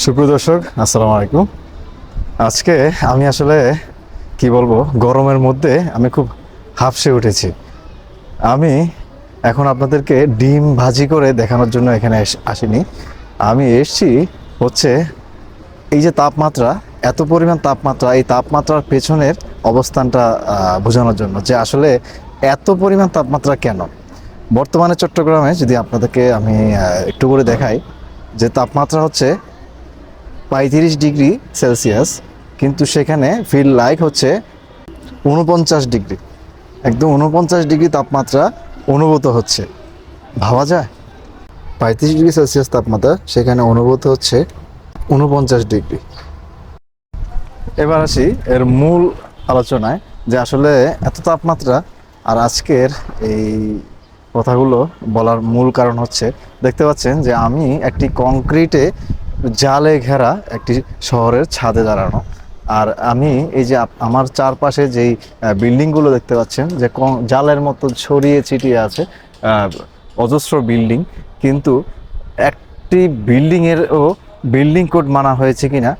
সুপ্রিয় দর্শক, আসসালামু আলাইকুম। আজকে আমি আসলে, কি বলব, গরমের মধ্যে আমি খুব হাফসে উঠেছি। আমি এখন আপনাদেরকে ডিম ভাজি করে দেখানোর জন্য এখানে আসিনি। আমি এসছি হচ্ছে এই যে তাপমাত্রা, এত পরিমাণ তাপমাত্রা, এই তাপমাত্রার পেছনের অবস্থানটা বোঝানোর জন্য যে আসলে এত পরিমাণ তাপমাত্রা কেন? বর্তমানে চট্টগ্রামে যদি আপনাদেরকে আমি একটু করে দেখাই যে তাপমাত্রা হচ্ছে পঁয়ত্রিশ ডিগ্রি সেলসিয়াস, কিন্তু সেখানে ফিল লাইক হচ্ছে উনপঞ্চাশ ডিগ্রি। একদম উনপঞ্চাশ ডিগ্রি তাপমাত্রা অনুভূত হচ্ছে। ভাবা যায়? পঁয়ত্রিশ ডিগ্রি সেলসিয়াস তাপমাত্রা সেখানে অনুভূত হচ্ছে উনপঞ্চাশ ডিগ্রি। এবার আসি এর মূল আলোচনায়, যে আসলে এত তাপমাত্রা আর আজকের এই কথাগুলো বলার মূল কারণ হচ্ছে, দেখতে পাচ্ছেন যে আমি একটি কংক্রিটে জালে ঘেরা একটি শহরের ছাদে দাঁড়ানো। আর আমি এই যে আমার চারপাশে যেই বিল্ডিংগুলো দেখতে পাচ্ছেন, যে জালের মতো ছড়িয়ে ছিটিয়ে আছে অজস্র বিল্ডিং, কিন্তু একটি বিল্ডিংয়েরও বিল্ডিং কোড মানা হয়েছে কিনা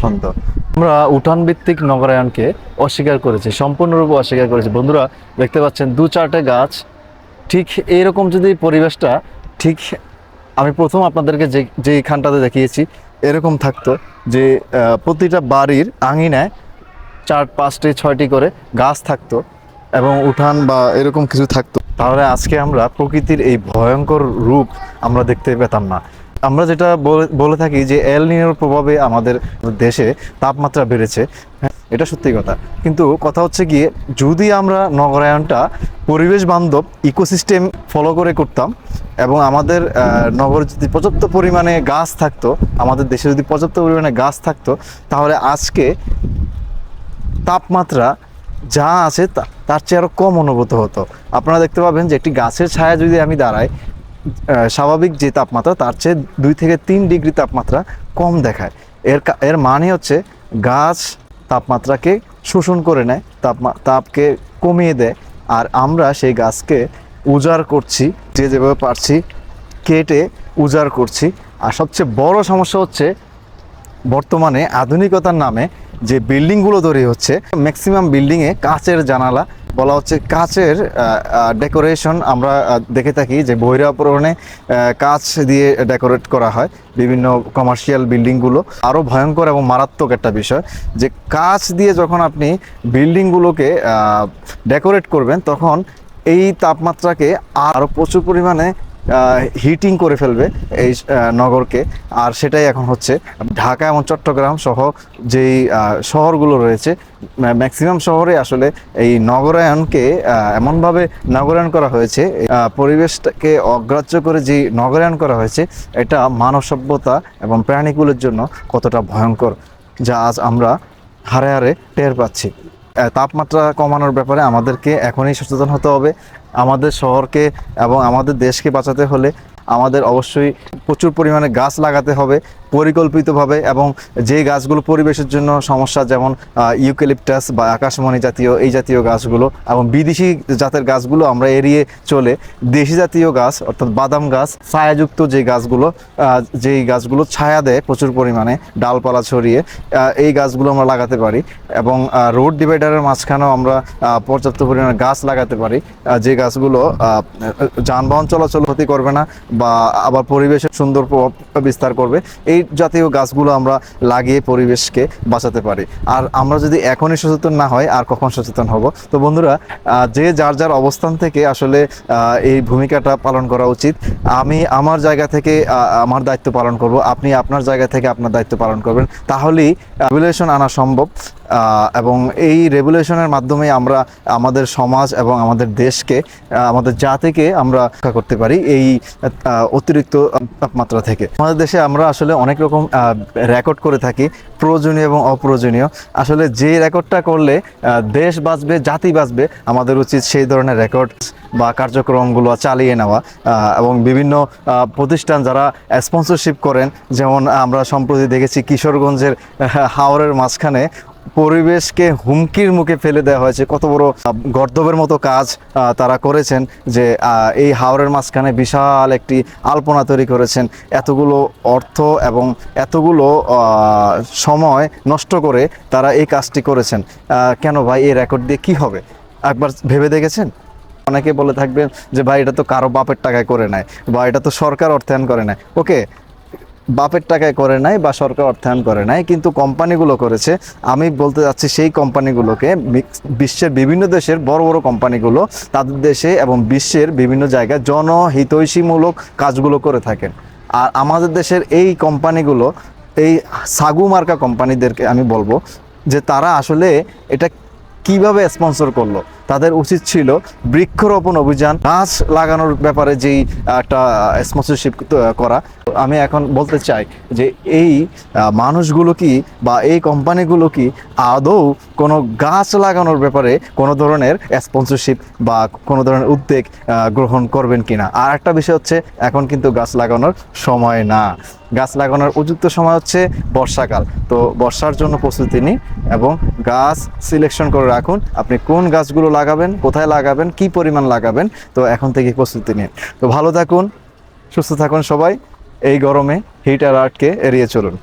সন্দেহ। আমরা উঠান ভিত্তিক নগরায়নকে অস্বীকার করেছি, সম্পূর্ণরূপে অস্বীকার করেছি। বন্ধুরা, দেখতে পাচ্ছেন দু চারটে গাছ, ঠিক এইরকম যদি পরিবেশটা ঠিক আমি প্রথম আপনাদেরকে যে যেইখানটাতে দেখিয়েছি, এরকম থাকতো যে প্রতিটা বাড়ির আঙিনায় চার, পাঁচটি, ছয়টি করে গাছ থাকতো এবং উঠান বা এরকম কিছু থাকতো। তাহলে আজকে আমরা প্রকৃতির এই ভয়ঙ্কর রূপ আমরা দেখতে পেতাম না। আমরা যেটা বলে- থাকি যে, এল নিনোর প্রভাবে আমাদের দেশে তাপমাত্রা বেড়েছে। এটা সত্যি কথা। কিন্তু কথা হচ্ছে গিয়ে যদি আমরা নগরায়নটা পরিবেশ বান্ধব ইকোসিস্টেম ফলো করে করতাম এবং আমাদের নগর যদি পর্যাপ্ত পরিমাণে গাছ থাকতো, আমাদের দেশে যদি পর্যাপ্ত পরিমাণে গাছ থাকতো, তাহলে আজকে তাপমাত্রা যা আছে তার চেয়ে আরও কম অনুভূত হতো। আপনারা দেখতে পাবেন যে একটি গাছের ছায়া যদি আমি দাঁড়াই স্বাভাবিক যে তাপমাত্রা, তার চেয়ে দুই থেকে তিন ডিগ্রি তাপমাত্রা কম দেখায়। এর এর মানে হচ্ছে গাছ তাপমাত্রাকে শোষণ করে নেয়, তাপমা, তাপকে কমিয়ে দেয়। আর আমরা সেই গাছকে উজাড় করছি, যে যেভাবে পারছি কেটে উজাড় করছি। আর সবচেয়ে বড় সমস্যা হচ্ছে বর্তমানে আধুনিকতার নামে যে বিল্ডিংগুলো তৈরি হচ্ছে ম্যাক্সিমাম বিল্ডিংয়ে কাচের জানালা বলা হচ্ছে কাচের ডেকোরেশন আমরা দেখে থাকি যে বহিরাপরণে কাচ দিয়ে ডেকোরেট করা হয় বিভিন্ন কমার্শিয়াল বিল্ডিংগুলো আরও ভয়ঙ্কর এবং মারাত্মক একটা বিষয় যে কাচ দিয়ে যখন আপনি বিল্ডিংগুলোকে ডেকোরেট করবেন, তখন এই তাপমাত্রাকে আরও প্রচুর পরিমাণে হিটিং করে ফেলবে এই নগরকে। আর সেটাই এখন হচ্ছে ঢাকা এবং চট্টগ্রাম সহ যেই শহরগুলো রয়েছে ম্যাক্সিমাম শহরে আসলে এই নগরায়নকে এমনভাবে নগরায়ন করা হয়েছে পরিবেশটাকে অগ্রাহ্য করে যে নগরায়ন করা হয়েছে, এটা মানব সভ্যতা এবং প্রাণীগুলোর জন্য কতটা ভয়ঙ্কর, যা আজ আমরা হারে হারে টের পাচ্ছি। তাপমাত্রা কমানোর ব্যাপারে আমাদেরকে এখনই সচেতন হতে হবে। আমাদের শহরকে এবং আমাদের দেশকে বাঁচাতে হলে আমাদের অবশ্যই প্রচুর পরিমাণে গাছ লাগাতে হবে। পরিকল্পিতভাবে এবং যে গাছগুলো পরিবেশের জন্য সমস্যা, যেমন ইউক্যালিপটাস বা আকাশমণি জাতীয় এই জাতীয় গাছগুলো এবং বিদেশি জাতের গাছগুলো আমরা এড়িয়ে চলে দেশি জাতীয় গাছ, অর্থাৎ বাদাম গাছ, ছায়াযুক্ত যে গাছগুলো যেই গাছগুলো ছায়া দেয় প্রচুর পরিমাণে ডালপালা ছড়িয়ে এই গাছগুলো আমরা লাগাতে পারি এবং রোড ডিভাইডারের মাঝখানেও আমরা পর্যাপ্ত পরিমাণে গাছ লাগাতে পারি যে গাছগুলো যানবাহন চলাচল ক্ষতি করবে না বা আবার পরিবেশের সুন্দর প্রভাব বিস্তার করবে এই জাতীয় গাছগুলো আমরা লাগিয়ে পরিবেশকে বাঁচাতে পারি। আর আমরা যদি এখনই সচেতন না হয়, আর কখন সচেতন হব? তো বন্ধুরা যে যার যার অবস্থান থেকে আসলে এই ভূমিকাটা পালন করা উচিত। আমি আমার জায়গা থেকে আমার দায়িত্ব পালন করব। আপনি আপনার জায়গা থেকে আপনার দায়িত্ব পালন করবেন। তাহলেই রেগুলেশন আনা সম্ভব। এবং এই রেগুলেশনের মাধ্যমে আমরা আমাদের সমাজ এবং আমাদের দেশকে আমাদের জাতিকে আমরা রক্ষা করতে পারি এই অতিরিক্ত তাপমাত্রা থেকে। আমাদের দেশে আমরা আসলে অনেক রকম রেকর্ড করে থাকি, প্রয়োজনীয় এবং অপ্রয়োজনীয়। আসলে যে রেকর্ডটা করলে দেশ বাঁচবে, জাতি বাঁচবে, আমাদের উচিত সেই ধরনের রেকর্ড বা কার্যক্রমগুলো চালিয়ে নেওয়া এবং বিভিন্ন প্রতিষ্ঠান যারা স্পন্সরশিপ করেন, যেমন আমরা সম্প্রতি দেখেছি কিশোরগঞ্জের হাওরের মাঝখানে পরিবেশকে হুমকির মুখে ফেলে দেওয়া হয়েছে। কত বড় গর্দবের মতো কাজ তারা করেছেন যে এই হাওরের মাঝখানে বিশাল একটি আলপনা তৈরি করেছেন। এতগুলো অর্থ এবং এতগুলো সময় নষ্ট করে তারা এই কাজটি করেছেন। কেন ভাই, এই রেকর্ড দিয়ে কি হবে? একবার ভেবে দেখেছেন? অনেকে বলে থাকবেন যে, ভাই, এটা তো কারও বাপের টাকায় করে নেয় বা এটা তো সরকার অর্থায়ন করে নেয়। ওকে বাপের টাকায় করে নাই বা সরকার অর্থায়ন করে নাই, কিন্তু কোম্পানিগুলো করেছে। আমি বলতে যাচ্ছি সেই কোম্পানিগুলোকে বিশ্বের বিভিন্ন দেশের বড় বড় কোম্পানিগুলো তাদের দেশে এবং বিশ্বের বিভিন্ন জায়গায় জনহিতৈষীমূলক কাজগুলো করে থাকেন। আর আমাদের দেশের এই কোম্পানিগুলো, এই সাগু মার্কা কোম্পানিদেরকে আমি বলব যে তারা আসলে এটা কীভাবে স্পন্সর করল। তাদের উচিত ছিল বৃক্ষরোপণ অভিযান, গাছ লাগানোর ব্যাপারে যেই একটা স্পন্সরশিপ করা। আমি এখন বলতে চাই যে এই মানুষগুলো কি বা এই কোম্পানিগুলো কি আদৌ কোনো গাছ লাগানোর ব্যাপারে কোনো ধরনের স্পন্সরশিপ বা কোনো ধরনের উদ্যোগ গ্রহণ করবেন কিনা? আর একটা বিষয় হচ্ছে, এখন কিন্তু গাছ লাগানোর সময় না। গাছ লাগানোর উপযুক্ত সময় হচ্ছে বর্ষাকাল। তো বর্ষার জন্য প্রস্তুতি নিন এবং গাছ সিলেকশন করে রাখুন। আপনি কোন গাছগুলো লাগাবেন, কোথায় লাগাবেন, কি পরিমাণ লাগাবেন, তো এখন থেকে প্রস্তুতি নিন। তো ভালো থাকুন, সুস্থ থাকুন সবাই। এই গরমে হিটার আর্টকে এড়িয়ে চলুন।